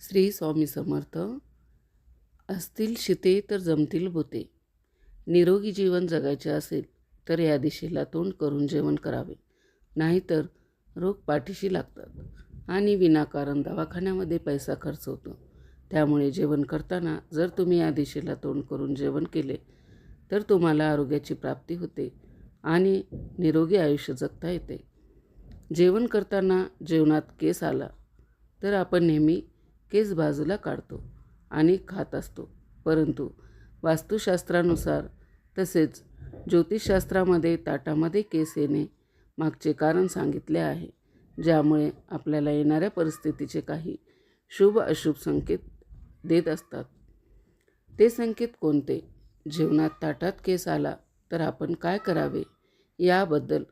श्री स्वामी समर्थ. असतील शिते तर जमतील भूते निरोगी जीवन जगायचे असेल तर या दिशेला तोंड करून जेवण करावे. नाहीतर रोग पाठीशी लागतात आणि विनाकारण दवाखान्यामध्ये पैसा खर्च होतो. त्यामुळे जेवण करताना जर तुम्ही या दिशेला तोंड करून जेवण केले तर तुम्हाला आरोग्याची प्राप्ती होते आणि निरोगी आयुष्य जगता येते. जेवण करताना जेवणात केस आला तर आपण नेहमी केस बाजूला काढतो आणि खात असतो. परंतु वास्तुशास्त्रानुसार तसेच ज्योतिषशास्त्रामध्ये ताटामध्ये केस येणे मागचे कारण सांगितले आहे ज्यामुळे आपल्याला येणाऱ्या परिस्थितीचे काही शुभ अशुभ संकेत देत असतात. ते संकेत कोणते? जीवनात ताटात केस आला तर आपण काय करावे? याबद्दल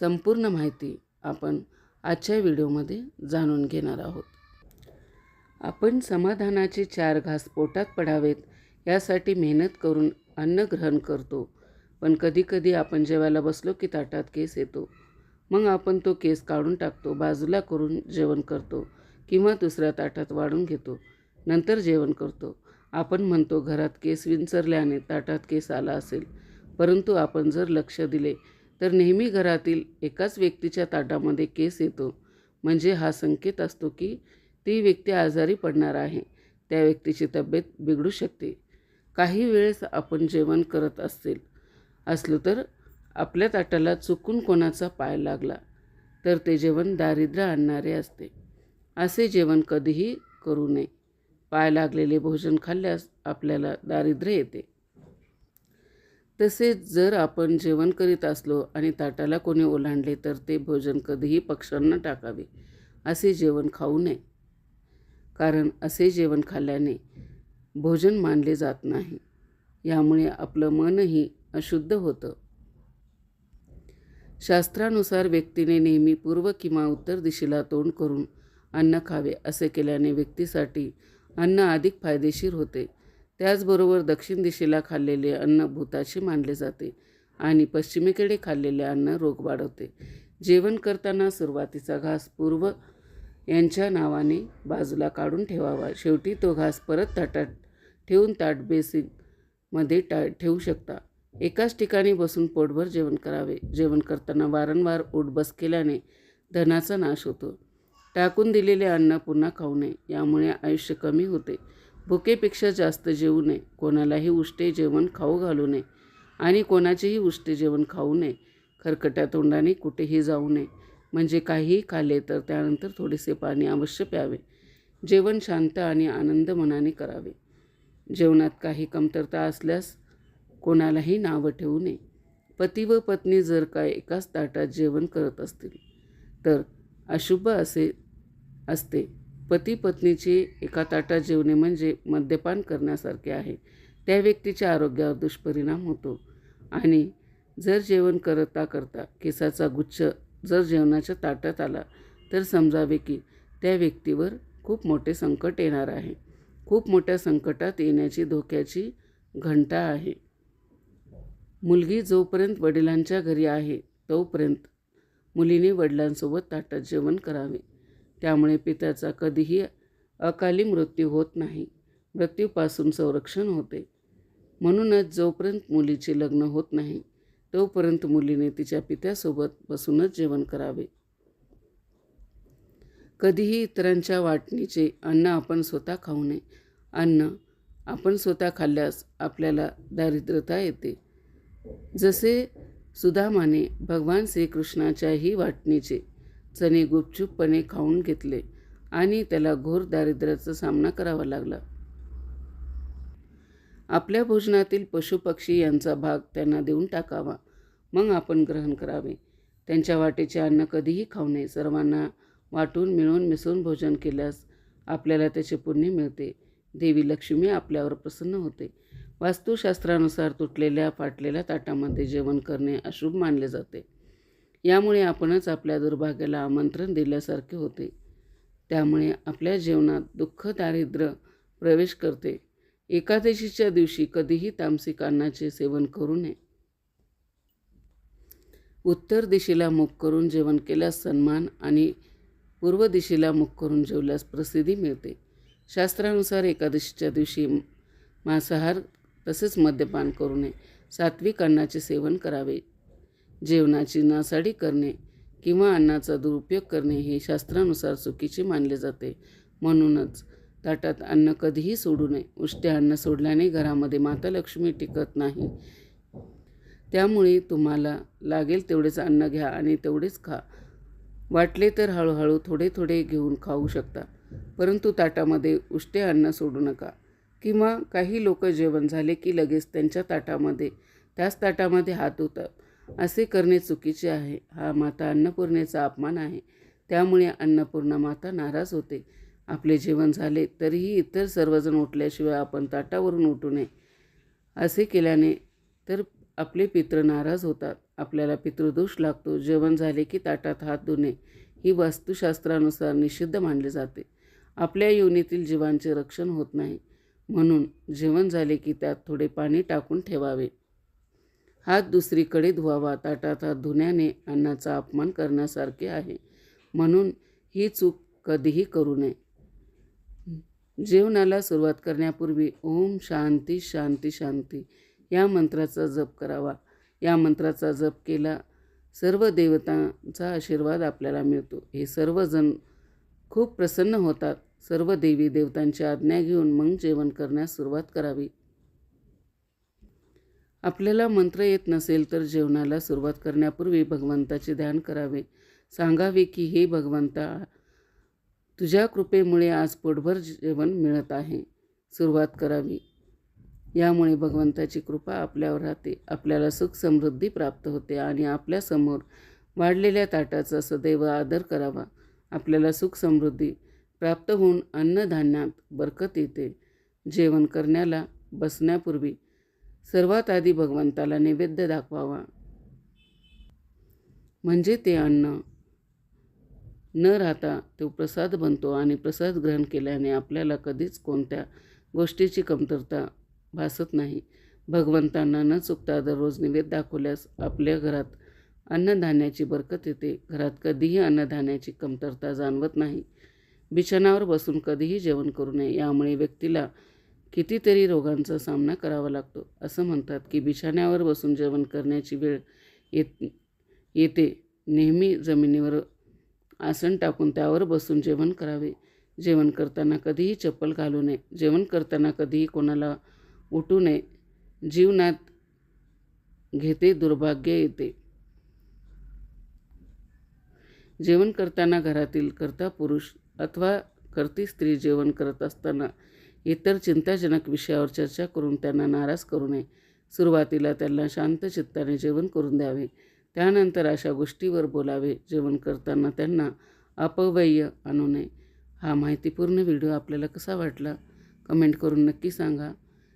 संपूर्ण माहिती आपण आजच्या व्हिडिओमध्ये जाणून घेणार आहोत. आपण समाधानाचे चार घास पोटात पडावेत यासाठी मेहनत करून अन्न ग्रहण करतो. पण कधीकधी आपण जेवायला बसलो की ताटात केस येतो. मग आपण तो केस काढून टाकतो बाजूला करून जेवण करतो किंवा दुसऱ्या ताटात वाढून घेतो. नंतर जेवण करतो. आपण म्हणतो घरात केस विंचरल्याने ताटात केस आला असेल. परंतु आपण जर लक्ष दिले तर नेहमी घरातील एकाच व्यक्तीच्या ताटामध्ये केस येतो. म्हणजे हा संकेत असतो की ती व्यक्ती आजारी पडणार आहे. त्या व्यक्तीची तब्येत बिघडू शकते. काही वेळेस आपण जेवण करत असेल असलो तर आपल्या ताटाला चुकून कोणाचा पाय लागला तर ते जेवण दारिद्र्य आणणारे असते. असे जेवण कधीही करू नये. पाय लागलेले भोजन खाल्ल्यास आपल्याला दारिद्र्य येते. तसेच जर आपण जेवण करीत असलो आणि ताटाला कोणी ओलांडले तर ते भोजन कधीही पक्ष्यांना टाकावे. असे जेवण खाऊ नये. कारण असे जेवण खाल्ल्याने भोजन मानले जात नाही. यामुळे आपलं मनही अशुद्ध होतं. शास्त्रानुसार व्यक्तीने नेहमी पूर्व किंवा उत्तर दिशेला तोंड करून अन्न खावे असे केल्याने व्यक्तीसाठी अन्न अधिक फायदेशीर होते. त्याचबरोबर दक्षिण दिशेला खाल्लेले अन्न भूताशी मानले जाते आणि पश्चिमेकडे खाल्लेले अन्न रोग वाढवते. जेवण करताना सुरुवातीचा घास पूर्व यांच्या नावाने बाजूला काढून ठेवावा. शेवटी तो घास परत ताटात ठेवून ताट बेसिनमध्ये टा ठेवू शकता. एकाच ठिकाणी बसून पोटभर जेवण करावे. जेवण करताना वारंवार ओटबस केल्याने धनाचा नाश होतो. टाकून दिलेले अन्न पुन्हा खाऊ नये यामुळे आयुष्य कमी होते. भुकेपेक्षा जास्त जेवू नये. कोणालाही उष्टे जेवण खाऊ घालू नये आणि कोणाचेही उष्टे जेवण खाऊ नये. खरकट्या तोंडाने कुठेही जाऊ नये. म्हणजे काहीही खाले तर त्यानंतर थोडेसे पाणी अवश्य प्यावे. जेवण शांत आणि आनंद मनाने करावे. जेवणात काही कमतरता असल्यास कोणालाही नावं ठेवू नये. पती व पत्नी जर काय एकाच ताटात जेवण करत असतील तर अशुभ असे असते. पती पत्नीची एका ताटात जेवणे म्हणजे मद्यपान करण्यासारखे आहे. त्या व्यक्तीच्या आरोग्यावर दुष्परिणाम होतो. आणि जर जेवण करता करता केसाचा गुच्छ जर जेवणाच्या ताटात आला तर समजावे की त्या व्यक्तीवर खूप मोठे संकट येणार आहे. खूप मोठ्या संकटात येण्याची धोक्याची घंटा आहे. मुलगी जोपर्यंत वडिलांच्या घरी आहे तोपर्यंत मुलीने वडिलांसोबत ताटात जेवण करावे. त्यामुळे पित्याचा कधीही अकाली मृत्यू होत नाही. मृत्यूपासून संरक्षण होते. म्हणूनच जोपर्यंत मुलीचे लग्न होत नाही तोपर्यंत मुलीने तिच्या पित्यासोबत बसूनच जेवण करावे. कधीही इतरांच्या वाटणीचे अन्न आपण स्वतः खाऊ नये. अन्न आपण स्वतः खाल्ल्यास आपल्याला दारिद्रता येते. जसे सुदामाने भगवान श्रीकृष्णाच्याही वाटणीचे चणे गुपचूपपणे खाऊन घेतले आणि त्याला घोर दारिद्र्याचा सामना करावा लागला. आपल्या भोजनातील पशुपक्षी यांचा भाग त्यांना देऊन टाकावा. मग आपण ग्रहण करावे. त्यांच्या वाटेचे अन्न कधीही खाऊ नये. सर्वांना वाटून मिळून मिसळून भोजन केल्यास आपल्याला त्याचे पुण्य मिळते. देवी लक्ष्मी आपल्यावर प्रसन्न होते. वास्तुशास्त्रानुसार तुटलेल्या फाटलेल्या ताटामध्ये जेवण करणे अशुभ मानले जाते. यामुळे आपणच आपल्या दुर्भाग्याला आमंत्रण दिल्यासारखे होते. त्यामुळे आपल्या जीवनात दुःख दारिद्र्य प्रवेश करते. एकादशीच्या दिवशी कधीही तामसिक अन्नाचे सेवन करू नये. उत्तर दिशेला मुख करून जेवण केल्यास सन्मान आणि पूर्व दिशेला मुख करून जेवल्यास प्रसिद्धी मिळते. शास्त्रानुसार एकादशीच्या दिवशी मांसाहार तसेच मद्यपान करू नये सात्विक अन्नाचे सेवन करावे. जेवणाची नासाडी करणे किंवा अन्नाचा दुरुपयोग करणे हे शास्त्रानुसार चुकीचे मानले जाते. म्हणूनच ताटात अन्न कधीही सोडू नये. उष्टे अन्न सोडल्याने घरामध्ये माता लक्ष्मी टिकत नाही. त्यामुळे तुम्हाला लागेल तेवढेच अन्न घ्या आणि तेवढेच खा. वाटले तर हळूहळू थोडे थोडे घेऊन खाऊ शकता. परंतु ताटामध्ये उष्टे अन्न सोडू नका. किंवा काही लोक जेवण झाले की लगेच त्यांच्या ताटामध्ये त्याच ताटामध्ये हात होतात असे करणे चुकीचे आहे. हा माता अन्नपूर्णेचा अपमान आहे. त्यामुळे अन्नपूर्णा माता नाराज होते. आपले जेवण झाले तरीही इतर सर्वजण उठल्याशिवाय आपण ताटावरून उठू नये. असे केल्याने तर आपले पित्र नाराज होतात. आपल्याला पितृदोष लागतो. जेवण झाले की ताटात हात धुणे ही वास्तुशास्त्रानुसार निषिद्ध मानले जाते. आपल्या योनीतील जीवांचे रक्षण होत नाही. म्हणून जेवण झाले की त्यात थोडे पाणी टाकून ठेवावे. हात दुसरीकडे धुवावा. ताटात हात धुण्याने अन्नाचा अपमान करण्यासारखे आहे. म्हणून ही चूक कधीही करू नये. जेवणाला सुरुवात करण्यापूर्वी ओम शांती शांती शांती. या मंत्राचा जप करावा. या मंत्राचा जप केला सर्व देवतांचा आशीर्वाद आपल्याला मिळतो. हे सर्वजण खूप प्रसन्न होतात. सर्व देवी देवतांची आज्ञा घेऊन मग जेवण करण्यास सुरुवात करावी. आपल्याला मंत्र येत नसेल तर जेवणाला सुरुवात करण्यापूर्वी भगवंताचे ध्यान करावे. सांगावे की हे भगवंता तुझ्या कृपेमुळे आज पोटभर जेवण मिळत आहे. सुरुवात करावी. यामुळे भगवंताची कृपा आपल्यावर राहते. आपल्याला सुख समृद्धी प्राप्त होते आणि आपल्यासमोर वाढलेल्या ताटाचा सदैव आदर करावा. आपल्याला सुख समृद्धी प्राप्त होऊन अन्नधान्यात बरकत येते. जेवण करण्याला बसण्यापूर्वी सर्वात आधी भगवंताला नैवेद्य दाखवावा. म्हणजे ते अन्न न राहता तो प्रसाद बनतो आणि प्रसाद ग्रहण केल्याने आपल्याला कधीच कोणत्या गोष्टीची कमतरता भासत नाही. भगवंतांना न चुकता दररोज निवेद दाखवल्यास आपल्या घरात अन्नधान्याची बरकत येते. घरात कधीही अन्नधान्याची कमतरता जाणवत नाही. बिछाणावर बसून कधीही जेवण करू नये यामुळे व्यक्तीला कितीतरी रोगांचा सामना करावा लागतो. असं म्हणतात की बिछाण्यावर बसून जेवण करण्याची वेळ येत येते. नेहमी जमिनीवर आसन टाकून त्यावर बसून जेवण करावे. जेवण करताना कधीही चप्पल घालू नये. जेवण करताना कधीही कोणाला उठू नये. जीवनात घेते दुर्भाग्य येते. जेवण करताना घरातील करता पुरुष अथवा करती स्त्री जेवण करत असताना इतर चिंताजनक विषयावर चर्चा करून त्यांना नाराज करू नये. सुरुवातीला त्यांना शांत चित्ताने जेवण करून द्यावे. त्यानंतर अशा गोष्टीवर बोलावे. जेवण करताना त्यांना अपव्यय आणू नये. हा माहितीपूर्ण व्हिडिओ आपल्याला कसा वाटला? कमेंट करून नक्की सांगा.